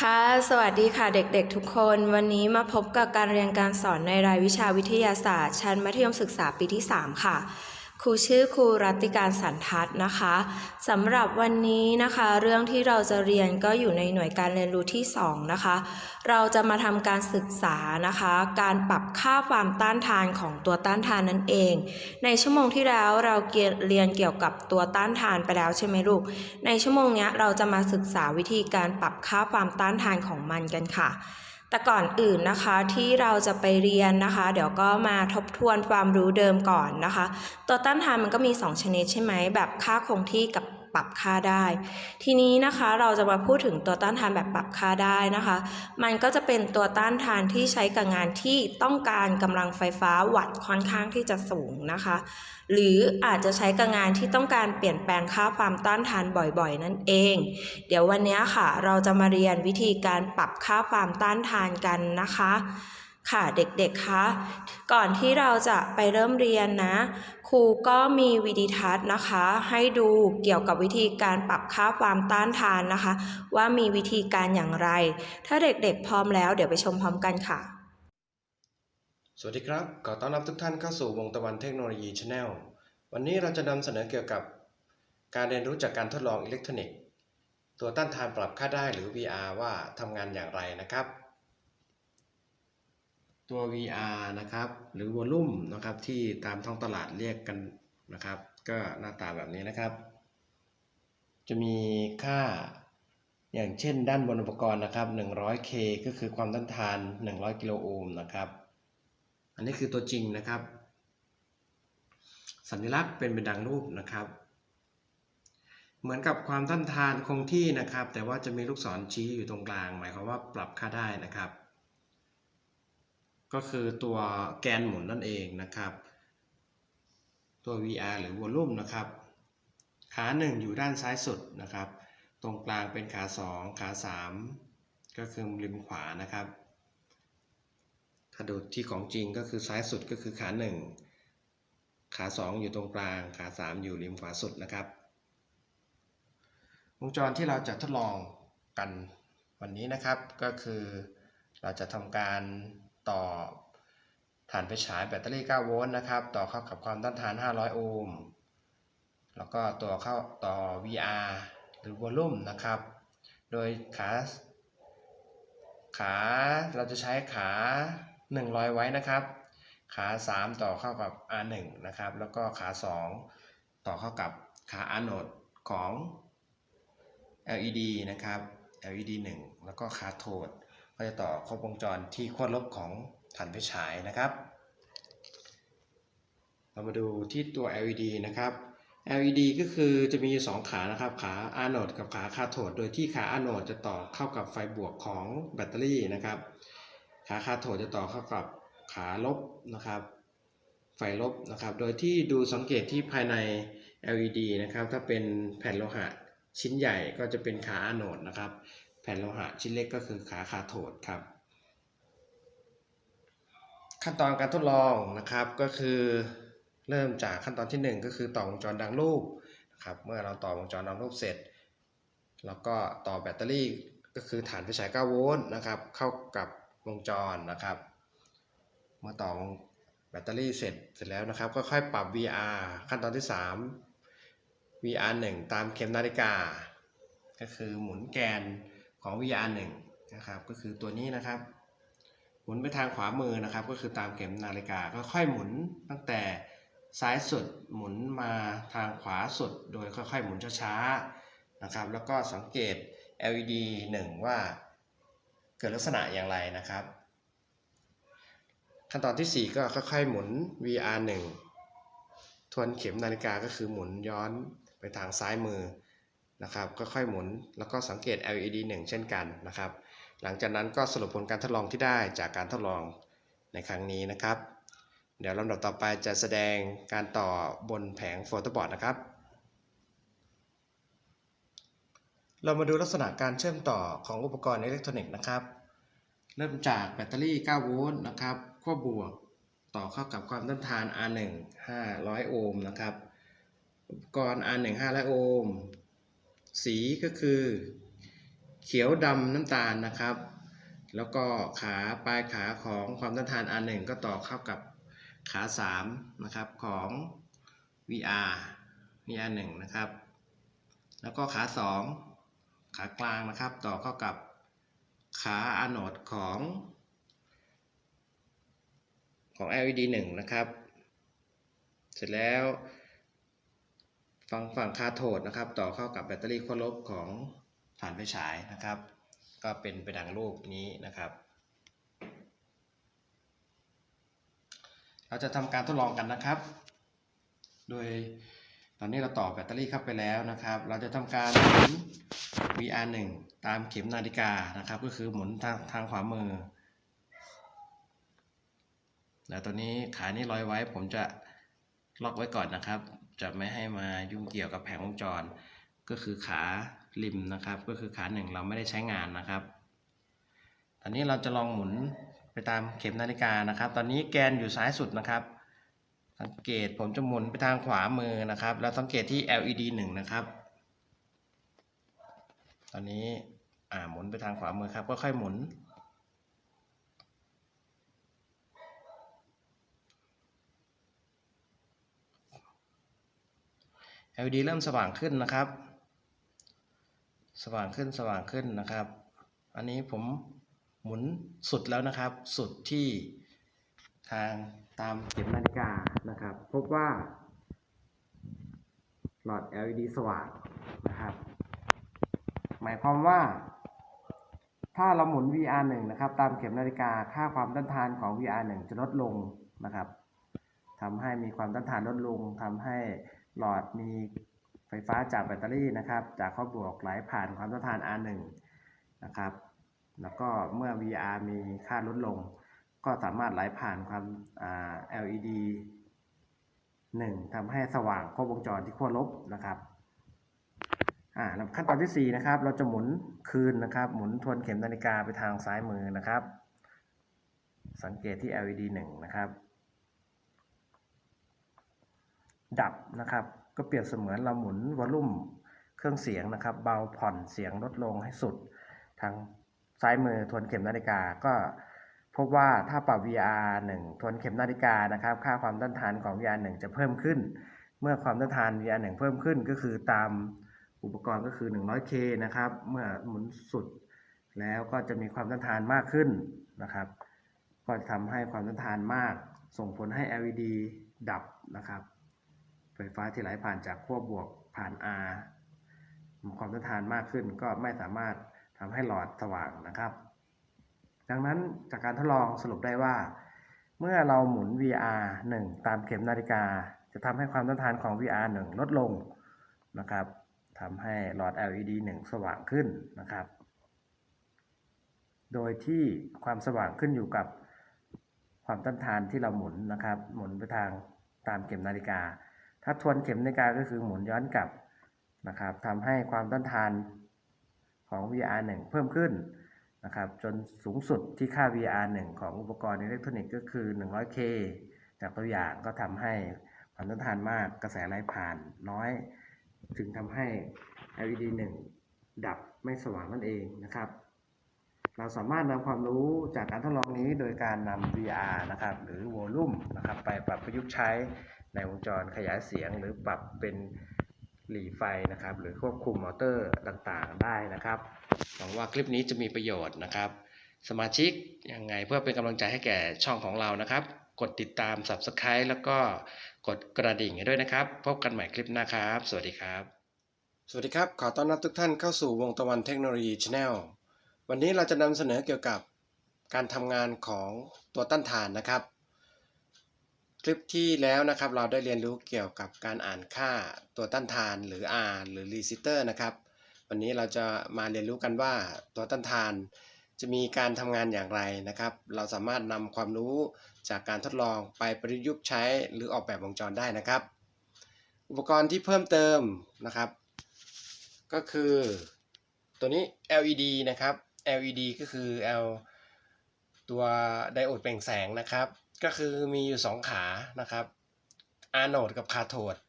ค่ะ สวัสดีค่ะเด็กๆทุกคน วันนี้มาพบกับการเรียนการสอนในรายวิชาวิทยาศาสตร์ ชั้นมัธยมศึกษาปีที่ 3 ค่ะ ครูชื่อครูรัติการสันทัศนะคะสำหรับวันนี้นะคะ เรื่องที่เราจะเรียนก็อยู่ในหน่วยการเรียนรู้ที่ 2 นะคะ เราจะมาทำการศึกษานะคะ การปรับค่าความต้านทานของตัวต้านทานนั่นเอง ในชั่วโมงที่แล้วเราเรียนเกี่ยวกับตัวต้านทานไปแล้วใช่ไหมลูก ในชั่วโมงนี้เราจะมาศึกษาวิธีการปรับค่าความต้านทานของมันกันค่ะ แต่ก่อนอื่นนะคะที่เราจะไปเรียนนะคะ เดี๋ยวก็มาทบทวนความรู้เดิมก่อนนะคะ ตัวต้านทานมันก็มี 2 ชนิดใช่ไหมแบบค่าคงที่กับ ปรับค่าได้ ทีนี้นะคะเราจะมาพูดถึงตัวต้านทานแบบปรับค่าได้นะคะ มันก็จะเป็นตัวต้านทานที่ใช้กับงานที่ต้องการกำลังไฟฟ้าวัตต์ค่อนข้างที่จะสูงนะคะ หรืออาจจะใช้กับงานที่ต้องการเปลี่ยนแปลงค่าความต้านทานบ่อยๆ นั่นเอง เดี๋ยววันนี้ค่ะ เราจะมาเรียนวิธีการปรับค่าความต้านทานกันนะคะ ค่ะเด็กๆ คะ ก่อนที่เราจะไปเริ่มเรียนนะ ครูก็มีวิดีทัศน์นะคะ ให้ดูเกี่ยวกับวิธีการปรับค่าความต้านทานนะคะ ว่ามีวิธีการอย่างไร ถ้าเด็กๆ พร้อมแล้วเดี๋ยวไปชมพร้อมกันค่ะ สวัสดีครับ ขอต้อนรับทุกท่านเข้าสู่วงตะวันเทคโนโลยีช n แนล วันนี้เราจะนำเสนอเกี่ยวกับ การเรียนรู้จากการทดลองอิเล็กทรอนิกส์ ตัวต้านทานปรับค่าได้หรือ VR ว่าทำงานอย่างไรนะครับ ตัว VR นะครับหรือวอลลุ่มนะครับที่ตามท้องตลาดเรียกกันนะครับ ก็หน้าตาแบบนี้นะครับ จะมีค่าอย่างเช่นด้านบนอุปกรณ์นะครับ 100K ก็คือความต้านทาน 100 กิโลโอห์มนะครับ อันนี้คือตัวจริงนะครับ สัญลักษณ์เป็นเป็นดังรูปนะครับ เหมือนกับความต้านทานคงที่นะครับ แต่ว่าจะมีลูกศรชี้อยู่ตรงกลาง หมายความว่าปรับค่าได้นะครับ ก็คือตัวแกนหมุนนั่นเองนะครับ ตัว VR หรือวอลลุ่มนะครับ ขาหนึ่งอยู่ด้านซ้ายสุดนะครับ ตรงกลางเป็นขา 2 ขา 3 ก็คือริมขวานะครับถ้าดูที่ของจริงก็คือซ้ายสุดก็คือขา 1 ขา 2 อยู่ตรงกลาง ขา 3 อยู่ริมขวาสุดนะครับวงจรที่เราจะทดลองกันวันนี้นะครับ ก็คือเราจะทำการ ต่อฐานไฟฉายแบตเตอรี่ 9 โวลต์นะครับ ต่อเข้ากับความต้านทาน 500 โอห์ม แล้วก็ตัวเข้าต่อ VR หรือวอลลุ่มนะครับ โดยขาขาเราจะใช้ขา 100 ไว้นะครับ ขา 3 ต่อเข้ากับ R1 นะครับ แล้วก็ขา 2 ต่อเข้ากับขา Anode ของ LED นะครับ LED 1 แล้วก็ขาโทด ก็จะต่อครบวงจรที่ขั้วลบของฐานไฟฉายนะครับ เรามาดูที่ตัว LED นะครับ LED ก็คือจะมีอยู่สองขานะครับ ขา Anode กับขาคาโทด โดยที่ขา Anode จะต่อเข้ากับไฟบวกของแบตเตอรี่นะครับ ขาคาโทดจะต่อเข้ากับขาลบนะครับ ไฟลบนะครับ โดยที่ดูสังเกตที่ภายใน LED นะครับ ถ้าเป็นแผ่นโลหะชิ้นใหญ่ก็จะเป็นขา Anode นะครับ ผ่นโลหะชิ้นเล็กก็คือขาคาโทดครับ ขั้นตอนการทดลองนะครับก็คือเริ่มจากขั้นตอนที่ 1 ก็คือต่อวงจรดังรูปนะครับเมื่อเราต่อวงจรดังรูปเสร็จ แล้วก็ต่อแบตเตอรี่ก็คือฐานไฟฉาย 9 โวลต์นะครับเข้ากับวงจรนะครับ เมื่อต่อแบตเตอรี่เสร็จเสร็จแล้วนะครับ ก็ค่อยปรับ VR ขั้นตอนที่ 3 VR 1 ตามเข็มนาฬิกา ก็คือหมุนแกน ของ VR 1นะครับ ก็คือตัวนี้นะครับ หมุนไปทางขวามือนะครับ ก็คือตามเข็มนาฬิกาก็ค่อยหมุนตั้งแต่ซ้ายสุดหมุนมาทางขวาสุด โดยค่อยๆ หมุนช้าๆนะครับ แล้วก็สังเกต LED 1 ว่าเกิดลักษณะอย่างไรนะครับ ขั้นตอนที่ 4 ก็ค่อยๆ หมุน VR 1ทวนเข็มนาฬิกาก็คือหมุนย้อนไปทางซ้ายมือ นะครับก็ค่อยหมุนแล้วก็สังเกต LED 1 เช่นกันนะครับ หลังจากนั้นก็สรุปผลการทดลองที่ได้จากการทดลองในครั้งนี้นะครับ เดี๋ยวลำดับต่อไปจะแสดงการต่อบนแผงโฟโต้บอร์ดนะครับ เรามาดูลักษณะการเชื่อมต่อของอุปกรณ์อิเล็กทรอนิกส์นะครับ เริ่มจากแบตเตอรี่ 9 โวลต์นะครับขั้วบวกต่อเข้ากับความต้านทาน R1 500 โอห์มนะครับอุปกรณ์ R1 500 โอห์ม สีก็คือ เขียวดำน้ำตาลนะครับ แล้วก็ขาปลายขาของความต้านทาน R1 ก็ต่อเข้ากับขา 3 นะครับของ VR VR1 นะครับ แล้วก็ขา 2 ขากลางนะครับ ต่อเข้ากับขาอาโนดของของ LED 1 นะครับ เสร็จแล้ว ฝั่งฝั่งคาโทดนะครับ ต่อเข้ากับแบตเตอรี่ขั้วลบของฐานไฟฉายนะครับ ก็เป็นไปดังรูปนี้นะครับ เราจะทำการทดลองกันนะครับ โดยตอนนี้เราต่อแบตเตอรี่เข้าไปแล้วนะครับ เราจะทำการหมุน VR 1 ตามเข็มนาฬิกานะครับ ก็คือหมุนทางทางขวามือ แล้วตอนนี้ขานี้ลอยไว้ผมจะล็อกไว้ก่อนนะครับ จะไม่ให้มายุ่งเกี่ยวกับแผงวงจร ก็คือขาริมนะครับ ก็คือขาหนึ่งเราไม่ได้ใช้งานนะครับ ตอนนี้เราจะลองหมุนไปตามเข็มนาฬิกานะครับ ตอนนี้แกนอยู่ซ้ายสุดนะครับ สังเกตผมจะหมุนไปทางขวามือนะครับ แล้วสังเกตที่ LED 1 นะครับ ตอนนี้หมุนไปทางขวามือครับก็ค่อยหมุน LED เริ่มสว่างขึ้นนะครับ สว่างขึ้นสว่างขึ้นนะครับ อันนี้ผมหมุนสุดแล้วนะครับ สุดที่ทางตามเข็มนาฬิกานะครับ พบว่า หลอด LED สว่างนะครับ หมายความว่า ถ้าเราหมุน VR 1นะครับ ตามเข็มนาฬิกาค่าความต้านทานของ VR 1จะลดลงนะครับทำให้มีความต้านทานลดลงทำให้ หลอดมีไฟฟ้าจากแบตเตอรี่นะครับ จากข้อบวกไหลผ่านความต้านทาน R1 นะครับ แล้วก็เมื่อ VR มีค่าลดลง ก็สามารถไหลผ่านความ LED 1ทำให้สว่างครบวงจรที่ขั้วลบนะครับอ่าขั้นตอนที่ 4 นะครับ เราจะหมุนคืนนะครับ หมุนทวนเข็มนาฬิกาไปทางซ้ายมือนะครับ สังเกตที่ LED 1 นะครับ ดับนะครับ ก็เปรียบเสมือนเราหมุนวอลลุ่มเครื่องเสียงนะครับ เบาผ่อนเสียงลดลงให้สุด ทางซ้ายมือทวนเข็มนาฬิกาก็พบว่าถ้าปรับ VR 1 ทวนเข็มนาฬิกานะครับ ค่าความต้านทานของ VR 1 จะเพิ่มขึ้น เมื่อความต้านทาน VR 1 เพิ่มขึ้นก็คือตามอุปกรณ์ก็คือ 100K นะครับ เมื่อหมุนสุดแล้วก็จะมีความต้านทานมากขึ้นนะครับ ก็จะทำให้ความต้านทานมาก ส่งผลให้ LED ดับนะครับ ไฟฟ้าที่ไหลผ่านจากขั้วบวกผ่าน R มีความต้านทานมากขึ้นก็ไม่สามารถทำให้หลอดสว่างนะครับ ดังนั้นจากการทดลองสรุปได้ว่า เมื่อเราหมุน VR 1 ตามเข็มนาฬิกา จะทำให้ความต้านทานของ VR 1 ลดลงนะครับทำให้หลอด LED 1 สว่างขึ้นนะครับ โดยที่ความสว่างขึ้นอยู่กับความต้านทานที่เราหมุนนะครับ หมุนไปทางตามเข็มนาฬิกา ถ้าทวนเข็มนาฬิกาก็คือหมุนย้อนกลับนะครับทำให้ความต้านทานของ VR 1 เพิ่มขึ้นนะครับจนสูงสุดที่ค่า VR 1 ของอุปกรณ์อิเล็กทรอนิกส์ก็คือ 100K จากตัวอย่างก็ทำให้ความต้านทานมากกระแสไหลผ่านน้อยจึงทำให้ LED 1 ดับไม่สว่างนั่นเองนะครับ เราสามารถนำความรู้จากการทดลองนี้โดยการนำ VR นะครับหรือ Volume นะครับไปปรับประยุกต์ใช้ ในวงจรขยายเสียงหรือปรับเป็นหลีไฟนะครับ หรือควบคุมมอเตอร์ต่างๆได้นะครับหวังว่าคลิปนี้จะมีประโยชน์นะครับ สมาชิกยังไงเพื่อเป็นกำลังใจให้แก่ช่องของเรานะครับ กดติดตาม Subscribe แล้วก็กดกระดิ่งให้ด้วยนะครับ พบกันใหม่คลิปหน้าครับ สวัสดีครับ สวัสดีครับ ขอต้อนรับทุกท่านเข้าสู่วงตะวันเทคโนโลยีช n แนลวันนี้เราจะนำเสนอเกี่ยวกับการทำงานของตัวต้านทานนะครับ ลิปที่แล้วนะครับเราได้เรียนรู้เกี่ยวกับการอ่านค่าตัวต้านทานหรือ R หรือ resistor นะครับ วันนี้เราจะมาเรียนรู้กันว่าตัวต้านทาน จะมีการทำงานอย่างไรนะครับ เราสามารถนำความรู้จากการทดลองไปประยุกต์ใช้หรือออกแบบวงจรได้นะครับ อุปกรณ์ที่เพิ่มเติมนะครับ ก็คือตัวนี้ LED นะครับ LED ก็คือ L ตัวไดโอดเปล่งแสงนะครับ ก็คือมีอยู่2ขานะครับ Anode กับ Cathode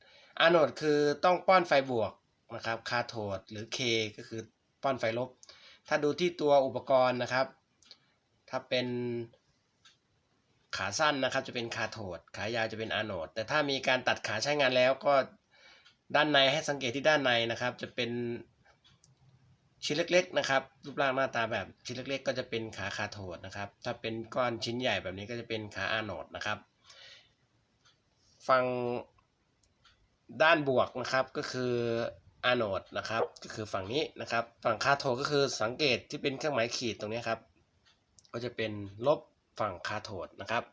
Anode คือต้องป้อนไฟบวกนะครับ Cathode หรือ K ก็คือป้อนไฟลบ ถ้าดูที่ตัวอุปกรณ์นะครับ ถ้าเป็นขาสั้นนะครับจะเป็นคาโทดขายาวจะเป็นอะโนดแต่ถ้ามีการตัดขาใช้งานแล้วก็ด้านในให้สังเกตที่ด้านในนะครับ จะเป็น ชิ้นเล็กๆนะครับรูปร่างหน้าตาแบบชิ้นเล็กๆ ก็จะเป็นขาคาโทดนะครับ ถ้าเป็นก้อนชิ้นใหญ่แบบนี้ก็จะเป็นขาอะโนดนะครับฝั่งด้านบวกนะครับก็คืออะโนดนะครับก็คือฝั่งนี้นะครับ ฝั่งคาโทดก็คือสังเกตที่เป็นเครื่องหมายขีดตรงนี้ครับ ก็จะเป็นลบฝั่งคาโทดนะครับ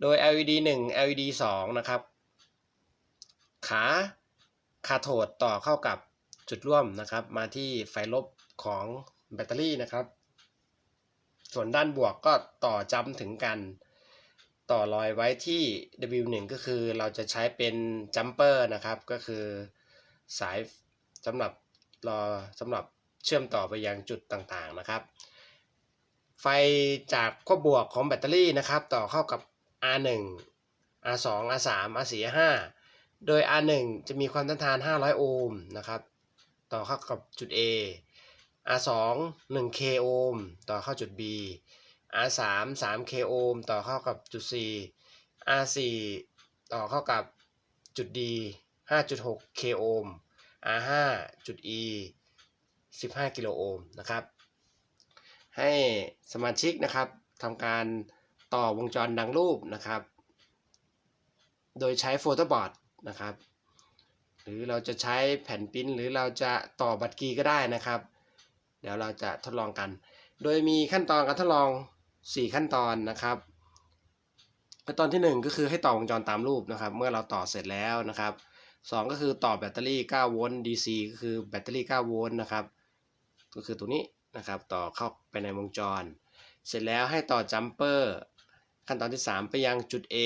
โดย LED 1 LED 2 นะครับ ขาคาโทดต่อเข้ากับ จุดร่วมนะครับ มาที่ไฟลบของแบตเตอรี่นะครับ ส่วนด้านบวกก็ต่อจำถึงกัน ต่อรอยไว้ที่ W1 ก็คือเราจะใช้เป็นจัมเปอร์นะครับ ก็คือสายสำหรับรอสำหรับเชื่อมต่อไปยังจุดต่างๆนะครับ ไฟจากขั้วบวกของแบตเตอรี่นะครับ ต่อเข้ากับ R1 R2 R3 R4 R5 โดย R1 จะมีความต้านทาน 500 โอห์มนะครับ ต่อเข้ากับจุด A R2 1K โอห์มต่อเข้าจุด B R3 3K โอห์มต่อเข้ากับจุด C R4 ต่อเข้ากับจุด D 5.6 K โอห์ม R5 จุด E 15 กิโลโอห์มนะครับ ให้สมาชิกนะครับทำการต่อวงจรดังรูปนะครับ โดยใช้โฟโต้บอร์ดนะครับ รือเราจะใช้แผ่นปิ้นหรือเราจะต่อบัตรกีก็ได้นะครับ เดี๋ยวเราจะทดลองกัน โดยมีขั้นตอนการทดลอง 4 ขั้นตอนนะครับขั้นตอนทีหนึ่1 ก็คือให้ต่อวงจรตามรูปนะครับ เมื่อเราต่อเสร็จแล้วนะครับ 2 ก็คือต่อแบตเตอรี่ 9 โวลต์ DC ก็คือแบตเตอรี่ 9 โวลต์นะครับ ก็คือตัวนี้นะครับ ต่อเข้าไปในวงจร เสร็จแล้วให้ต่อจัมเปอร์ขั้นตอนที่ 3 ไปยังจุด A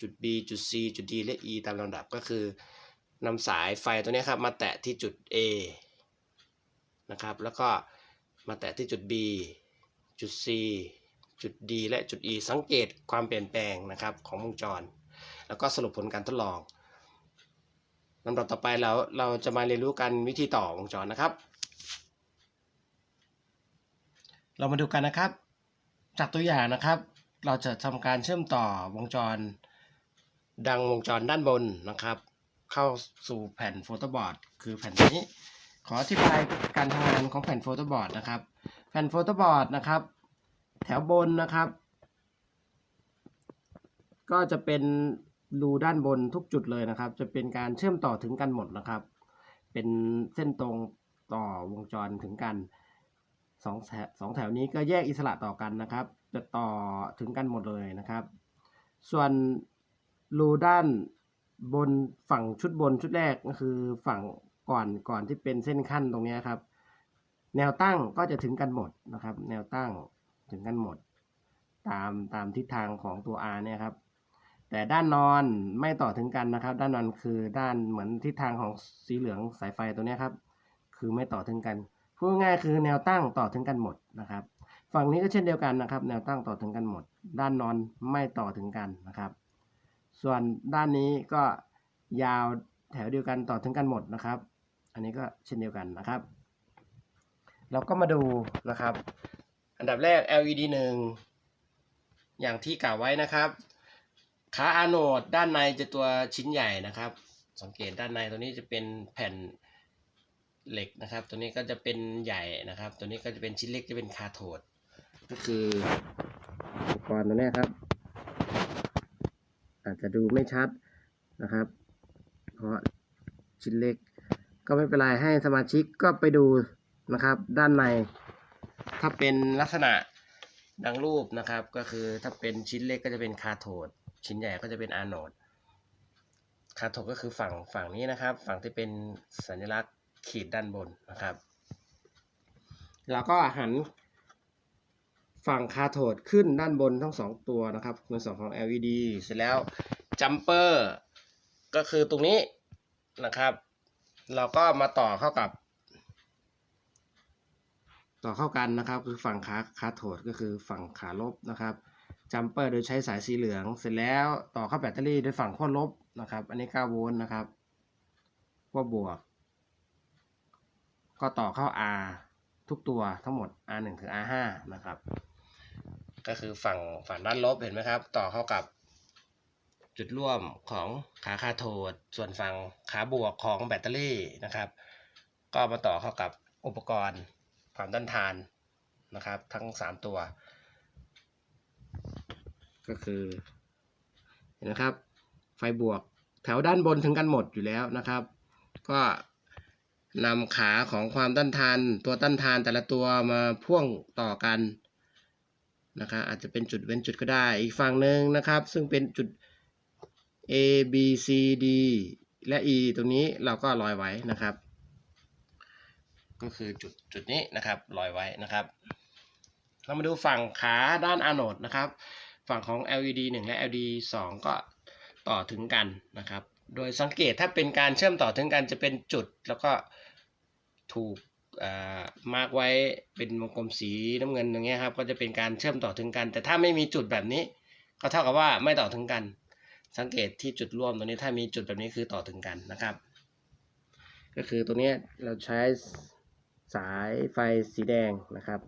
จุด B จุด C จุด D และ E ตามลำดับก็คือ นำสายไฟตัวนี้ครับมาแตะที่จุด A นะครับ แล้วก็มาแตะที่จุด B จุด C จุด D และจุด E สังเกตความเปลี่ยนแปลงนะครับของวงจร แล้วก็สรุปผลการทดลองลำดับต่อไปเราเราจะมาเรียนรู้กันวิธีต่อวงจรนะครับ เรามาดูกันนะครับ จากตัวอย่างนะครับ เราจะทำการเชื่อมต่อวงจร ดังวงจรด้านบนนะครับ เข้าสู่แผ่นโฟโต้บอร์ดคือแผ่นนี้ ขออธิบายการทำงานของแผ่นโฟโต้บอร์ดนะครับ แผ่นโฟโต้บอร์ดนะครับ แถวบนนะครับ ก็จะเป็นรูด้านบนทุกจุดเลยนะครับ จะเป็นการเชื่อมต่อถึงกันหมดนะครับ เป็นเส้นตรงต่อวงจรถึงกันสองแถวสองแถวนี้ก็แยกอิสระต่อกันนะครับ จะต่อถึงกันหมดเลยนะครับ ส่วนรูด้าน บนฝั่งชุดบนชุดแรกก็คือฝั่งก่อนก่อนที่เป็นเส้นขั้นตรงนี้ครับ แนวตั้งก็จะถึงกันหมดนะครับ แนวตั้งถึงกันหมด ตามตามทิศทางของตัว R เนี่ยครับ แต่ด้านนอนไม่ต่อถึงกันนะครับ ด้านนอนคือด้านเหมือนทิศทางของสีเหลืองสายไฟตัวนี้ครับ คือไม่ต่อถึงกันพูดง่ายคือแนวตั้งต่อถึงกันหมดนะครับ ฝั่งนี้ก็เช่นเดียวกันนะครับ แนวตั้งต่อถึงกันหมด ด้านนอนไม่ต่อถึงกันนะครับ ส่วนด้านนี้ก็ยาวแถวเดียวกันต่อถึงกันหมดนะครับ อันนี้ก็เช่นเดียวกันนะครับ เราก็มาดูนะครับ อันดับแรก LED 1 อย่างที่กล่าวไว้นะครับขาอะโนดด้านในจะตัวชิ้นใหญ่นะครับ สังเกตด้านในตัวนี้จะเป็นแผ่นเหล็กนะครับ ตัวนี้ก็จะเป็นใหญ่นะครับ ตัวนี้ก็จะเป็นชิ้นเล็กจะเป็นคาโทดก็คืออุปกรณ์ตัวนี้ครับ อาจจะดูไม่ชัดนะครับ เพราะชิ้นเล็ก ก็ไม่เป็นไรให้สมาชิกก็ไปดูนะครับ ด้านใน ถ้าเป็นลักษณะดังรูปนะครับ ก็คือถ้าเป็นชิ้นเล็กก็จะเป็นคาโทดชิ้นใหญ่ก็จะเป็นอะโนดคาโทดก็คือฝั่งฝั่งนี้นะครับ ฝั่งที่เป็นสัญลักษณ์ขีดด้านบนนะครับ แล้วก็หัน ฝั่งคาโทดขึ้นด้านบนทั้งสองตัวนะครับในส่วนของ LED เสร็จแล้วจัมเปอร์ก็คือตรงนี้นะครับ เราก็มาต่อเข้ากับ ต่อเข้ากันนะครับ คือฝั่งขาคาโทดก็คือฝั่งขาลบนะครับจัมเปอร์โดยใช้สายสีเหลือง เสร็จแล้วต่อเข้าแบตเตอรี่โดยฝั่งขั้วลบนะครับ อันนี้ 9 โวลต์นะครับขั้วบวก ก็ต่อเข้า R ทุกตัวทั้งหมด R1 ถึง R5 นะครับ ก็คือฝั่งฝั่งด้านลบเห็นไหมครับ ต่อเข้ากับจุดร่วมของขาคาโทดส่วนฝั่งขาบวกของแบตเตอรี่นะครับ ก็มาต่อเข้ากับอุปกรณ์ความต้านทานนะครับ ทั้ง 3 ตัว ก็คือเห็นไหมครับ ไฟบวกแถวด้านบนถึงกันหมดอยู่แล้วนะครับ ก็นำขาของความต้านทาน ตัวต้านทานแต่ละตัวมาพ่วงต่อกัน นะครับอาจจะเป็นจุดเว้นจุดก็ได้ อีกฝั่งหนึ่งนะครับ ซึ่งเป็นจุด A B C D และ E ตรงนี้เราก็ลอยไว้นะครับ ก็คือจุดจุดนี้นะครับลอยไว้นะครับ เรามาดูฝั่งขาด้านอะโนดนะครับ ฝั่งของ LED 1 และ LED 2 ก็ต่อถึงกันนะครับ โดยสังเกตถ้าเป็นการเชื่อมต่อถึงกันจะเป็นจุดแล้วก็ถูก มาร์กไว้เป็นวงกลมสีน้ำเงินอย่างเงี้ยครับ ก็จะเป็นการเชื่อมต่อถึงกัน แต่ถ้าไม่มีจุดแบบนี้ ก็เท่ากับว่าไม่ต่อถึงกัน สังเกตที่จุดร่วมตรงนี้ถ้ามีจุดแบบนี้คือต่อถึงกันนะครับ ก็คือตัวนี้เราใช้สายไฟสีแดงนะครับ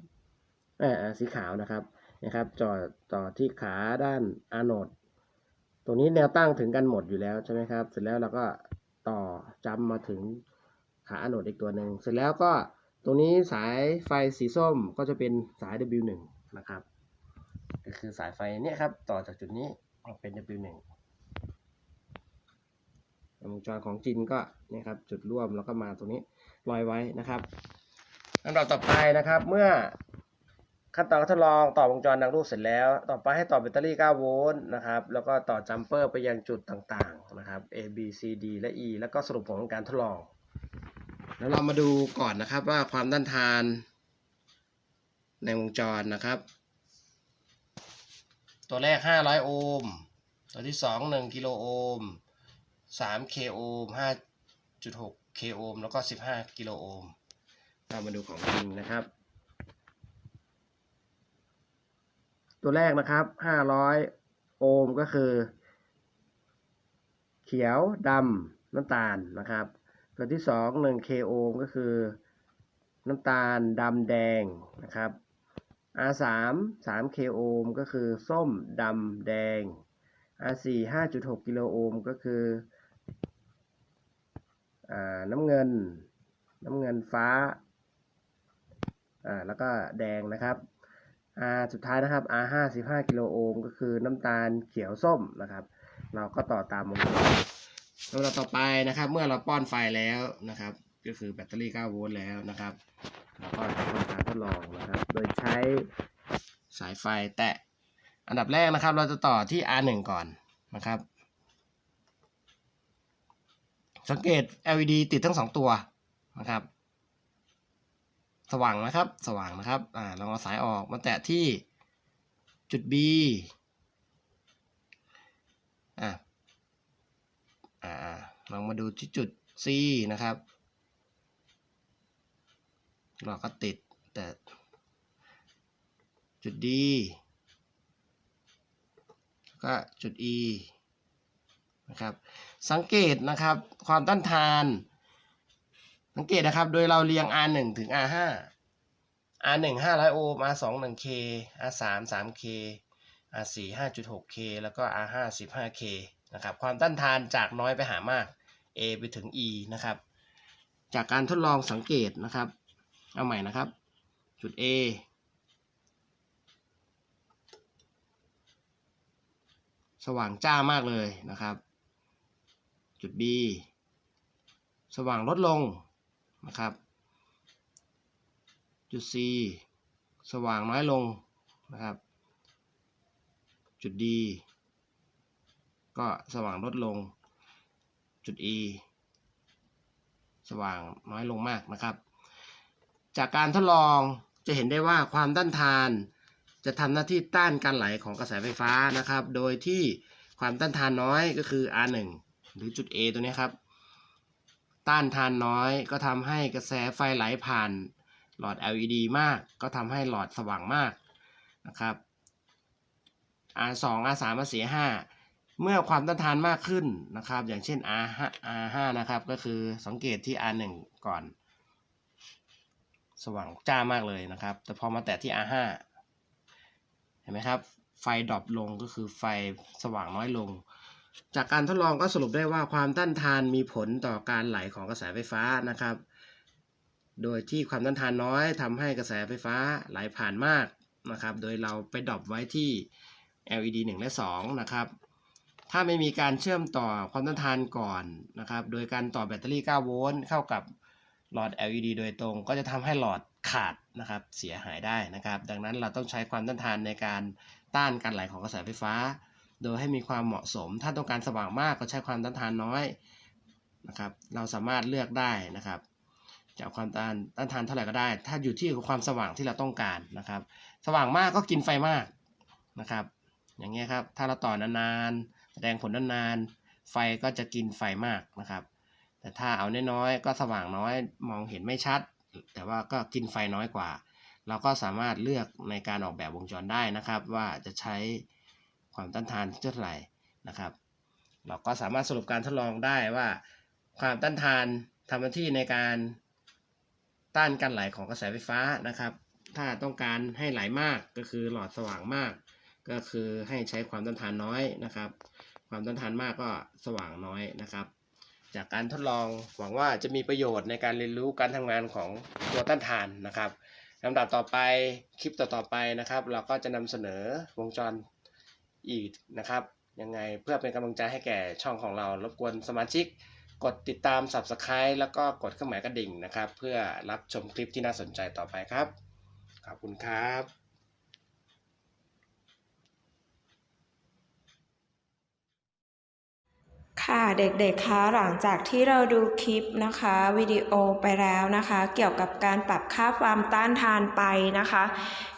เออสีขาวนะครับนะครับจ่อต่อที่ขาด้านอะโนดตรงนี้แนวตั้งถึงกันหมดอยู่แล้วใช่ไหมครับ เสร็จแล้วเราก็ต่อจำมาถึง ขาอโนดอีกตัวหนึ่งเสร็จแล้วก็ตรงนี้สายไฟสีส้มก็จะเป็นสาย W1 นะครับ ก็คือสายไฟเนี่ยครับ ต่อจากจุดนี้ออกเป็น W1 วงจรของจินก็เนี่ยครับจุดร่วมแล้วก็มาตรงนี้ลอยไว้นะครับลำดับต่อไปนะครับ เมื่อขั้นตอนการทดลองต่อวงจรดังรูปเสร็จแล้ว ต่อไปให้ต่อแบตเตอรี่ 9 โวลต์นะครับ แล้วก็ต่อจัมเปอร์ไปยังจุดต่างๆนะครับ A B C D และ E แล้วก็สรุปผลของการทดลอง แล้วเรามาดูก่อนนะครับว่าความต้านทานในวงจรนะครับ ตัวแรก 500 โอห์ม ตัวที่ 2 1 กิโลโอห์ม 3 k โอห์ม 5.6 k โอห์ม แล้วก็ 15 กิโลโอห์ม เรามาดูของจริงนะครับ ตัวแรกนะครับ 500 โอห์มก็คือ เขียวดำน้ำตาลนะครับ ตัวที่2 1 k โอห์มก็คือ น้ำตาลดำแดงนะครับ R3 3 k โอห์มก็คือส้มดำแดง R4 5.6 กิโลโอห์มก็คืออน้ำเงิน น้ำเงินฟ้าอ่าแล้วก็แดงนะครับ R สุดท้ายนะครับ R 55กิโลโอห์มก็คือน้ำตาลเขียวส้มนะครับ เราก็ต่อตามวงจร ลำดับต่อไปนะครับ เมื่อเราป้อนไฟแล้วนะครับ ก็คือแบตเตอรี่ 9 โวลต์แล้วนะครับเราก็จะทำการทดลองนะครับ โดยใช้สายไฟแตะอันดับแรกนะครับ เราจะต่อที่ R1 ก่อนนะครับ สังเกต LED ติดทั้งสองตัวนะครับ สว่างนะครับ สว่างนะครับ อ่าเราเอาสายออกมาแตะที่จุด B อ่า อ่าลองมาดูที่จุด C นะครับ เราก็ติดแต่จุด D ก็จุด E นะครับ สังเกตนะครับความต้านทาน สังเกตนะครับ โดยเราเรียง R1 ถึง R5 R1 500โอห์ม R2 1K R3 3K R4 5.6K แล้วก็ R5 15K นะครับความต้านทานจากน้อยไปหามาก A ไปถึง E นะครับ จากการทดลองสังเกตนะครับ เอาใหม่นะครับ จุด A สว่างจ้ามากเลยนะครับ จุด B สว่างลดลงนะครับ จุด C สว่างน้อยลงนะครับ จุด D ก็สว่างลดลง จุด E สว่างน้อยลงมากนะครับ จากการทดลองจะเห็นได้ว่าความต้านทาน จะทำหน้าที่ต้านการไหลของกระแสไฟฟ้านะครับ โดยที่ความต้านทานน้อยก็คือ R1 หรือจุด A ตัวนี้ครับ ต้านทานน้อยก็ทำให้กระแสไฟไหลผ่านหลอด LED มาก ก็ทำให้หลอดสว่างมากนะครับ R2 R3 R4 5 เมื่อความต้านทานมากขึ้นนะครับ อย่างเช่น R5 R5 นะครับ ก็คือสังเกตที่ R1 ก่อน สว่างจ้ามากเลยนะครับ แต่พอมาแตะที่ R5 เห็นไหมครับ ไฟดรอปลงก็คือไฟสว่างน้อยลง จากการทดลองก็สรุปได้ว่าความต้านทานมีผลต่อการไหลของกระแสไฟฟ้านะครับ โดยที่ความต้านทานน้อยทำให้กระแสไฟฟ้าไหลผ่านมากนะครับ โดยเราไปดรอปไว้ที่ LED 1 และ 2 นะครับ ถ้าไม่มีการเชื่อมต่อความต้านทานก่อนนะครับ โดยการต่อแบตเตอรี่ 9 โวลต์เข้ากับหลอด LED โดยตรง ก็จะทำให้หลอดขาดนะครับเสียหายได้นะครับ ดังนั้นเราต้องใช้ความต้านทานในการต้านการไหลของกระแสไฟฟ้า โดยให้มีความเหมาะสม ถ้าต้องการสว่างมากก็ใช้ความต้านทานน้อยนะครับ เราสามารถเลือกได้นะครับจะเอาความต้านต้านทานเท่าไหร่ก็ได้ ถ้าอยู่ที่ความสว่างที่เราต้องการนะครับ สว่างมากก็กินไฟมากนะครับ อย่างเงี้ยครับ ถ้าเราต่อนานๆ แสดงผลนานๆไฟก็จะกินไฟมากนะครับ แต่ถ้าเอาน้อยๆก็สว่างน้อยมองเห็นไม่ชัด แต่ว่าก็กินไฟน้อยกว่า เราก็สามารถเลือกในการออกแบบวงจรได้นะครับ ว่าจะใช้ความต้านทานเท่าไหร่นะครับ เราก็สามารถสรุปการทดลองได้ว่า ความต้านทานทำหน้าที่ในการต้านการไหลของกระแสไฟฟ้านะครับ ถ้าต้องการให้ไหลมากก็คือหลอดสว่างมาก ก็คือให้ใช้ความต้านทานน้อยนะครับ ความต้านทานมากก็สว่างน้อยนะครับ จากการทดลองหวังว่าจะมีประโยชน์ในการเรียนรู้การทำงานของตัวต้านทานนะครับลำดับต่อไปคลิปต่อๆไปนะครับ เราก็จะนำเสนอวงจรอีกนะครับยังไงเพื่อเป็นกำลังใจให้แก่ช่องของเรา รบกวนสมาชิก กดติดตาม Subscribe แล้วก็กดเครื่องหมายกระดิ่งนะครับ เพื่อรับชมคลิปที่น่าสนใจต่อไปครับ ขอบคุณครับ ค่ะเด็กๆคะหลังจากที่เราดูคลิปนะคะวิดีโอไปแล้วนะคะ เกี่ยวกับการปรับค่าความต้านทานไปนะคะ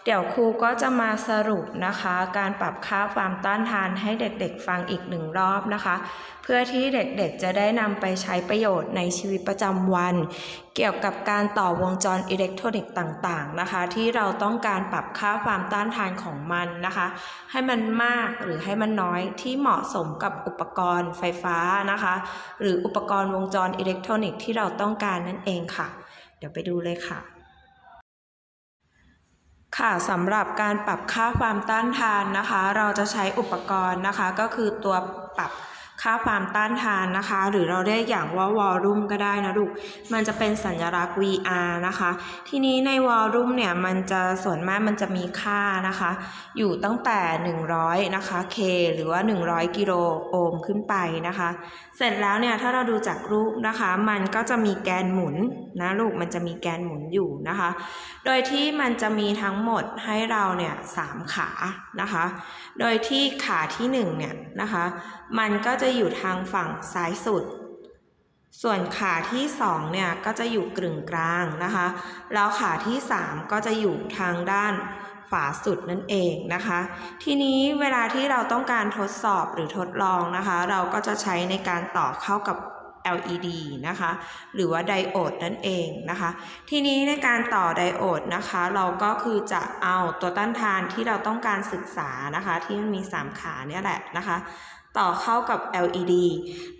เดี๋ยวครูก็จะมาสรุปนะคะ การปรับค่าความต้านทานให้เด็กๆฟังอีกหนึ่งรอบนะคะ เพื่อที่เด็กๆจะได้นำไปใช้ประโยชน์ในชีวิตประจำวัน เกี่ยวกับการต่อวงจรอิเล็กทรอนิกส์ต่างๆนะคะ ที่เราต้องการปรับค่าความต้านทานของมันนะคะ ให้มันมากหรือให้มันน้อยที่เหมาะสมกับอุปกรณ์ไฟฟ้านะคะ หรืออุปกรณ์วงจรอิเล็กทรอนิกส์ที่เราต้องการนั่นเองค่ะ เดี๋ยวไปดูเลยค่ะค่ะสำหรับการปรับค่าความต้านทานนะคะ เราจะใช้อุปกรณ์นะคะก็คือตัวปรับ ค่าความต้านทานนะคะ หรือเราเรียกอย่างว่าวอลลุ่มก็ได้นะลูก มันจะเป็นสัญลักษณ์ VR นะคะ ทีนี้ในวอลลุ่มเนี่ยมันจะส่วนมากมันจะมีค่านะคะ อยู่ตั้งแต่ 100 นะคะ K หรือว่า 100 กิโลโอห์มขึ้นไปนะคะ เสร็จแล้วเนี่ยถ้าเราดูจากรูปนะคะ มันก็จะมีแกนหมุนนะลูกมันจะมีแกนหมุนอยู่นะคะ โดยที่มันจะมีทั้งหมดให้เราเนี่ยสามขานะคะ โดยที่ขาที่หนึ่งเนี่ยนะคะ มันก็จะะอยู่ทางฝั่งซ้ายสุด ส่วนขาที่สองเนี่ยก็จะอยู่กึ่งกลางนะคะ แล้วขาที่สามก็จะอยู่ทางด้านฝาสุดนั่นเองนะคะ ทีนี้เวลาที่เราต้องการทดสอบหรือทดลองนะคะ เราก็จะใช้ในการต่อเข้ากับ LED นะคะ หรือว่าไดโอดนั่นเองนะคะ ทีนี้ในการต่อไดโอดนะคะ เราก็คือจะเอาตัวต้านทานที่เราต้องการศึกษานะคะ ที่มันมี 3 ขาเนี่ยแหละนะคะ ต่อเข้ากับ LED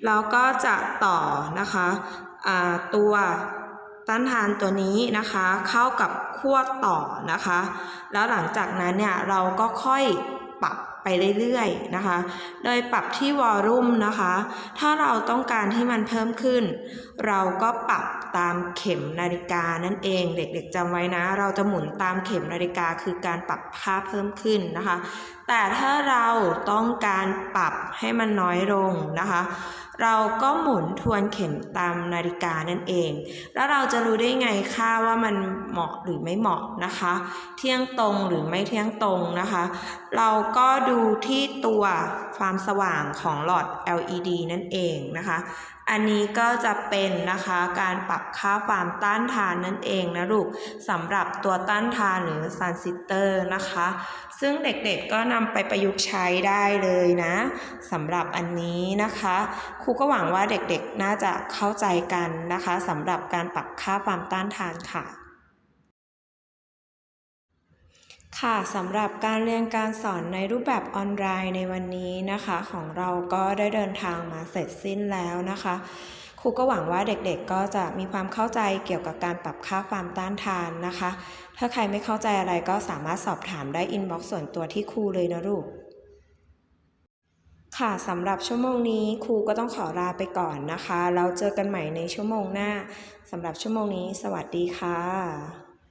แล้วก็จะต่อนะคะตัวต้านทานตัวนี้นะคะเข้ากับขั้วต่อนะคะ แล้วหลังจากนั้นเนี่ยเราก็ค่อยปรับ ไปเรื่อยๆนะคะ โดยปรับที่วอลลุ่มนะคะ ถ้าเราต้องการให้มันเพิ่มขึ้น เราก็ปรับตามเข็มนาฬิกานั่นเอง เด็กๆจำไว้นะ เราจะหมุนตามเข็มนาฬิกาคือการปรับค่าเพิ่มขึ้นนะคะ แต่ถ้าเราต้องการปรับให้มันน้อยลงนะคะ เราก็หมุนทวนเข็มตามนาฬิกานั่นเอง แล้วเราจะรู้ได้ไงค่าว่ามันเหมาะหรือไม่เหมาะนะคะ เที่ยงตรงหรือไม่เที่ยงตรงนะคะ เราก็ดูที่ตัวความสว่างของหลอด LED นั่นเองนะคะ อันนี้ก็จะเป็นนะคะการปรับค่าความต้านทานนั่นเองนะลูกสำหรับตัวต้านทานหรือซันซิเตอร์นะคะ ซึ่งเด็กๆก็นำไปประยุกต์ใช้ได้เลยนะสำหรับอันนี้นะคะครูก็หวังว่าเด็กๆน่าจะเข้าใจกันนะคะสำหรับการปรับค่าความต้านทานค่ะ ค่ะสำหรับการเรียนการสอนในรูปแบบออนไลน์ในวันนี้นะคะ ของเราก็ได้เดินทางมาเสร็จสิ้นแล้วนะคะครูก็หวังว่าเด็กๆก็จะมีความเข้าใจเกี่ยวกับการปรับค่าความต้านทานนะคะ ถ้าใครไม่เข้าใจอะไรก็สามารถสอบถามได้อินบ็อกซ์ส่วนตัวที่ครูเลยนะลูกค่ะสำหรับชั่วโมงนี้ครูก็ต้องขอลาไปก่อนนะคะ แล้วเจอกันใหม่ในชั่วโมงหน้าสำหรับชั่วโมงนี้ สวัสดีค่ะ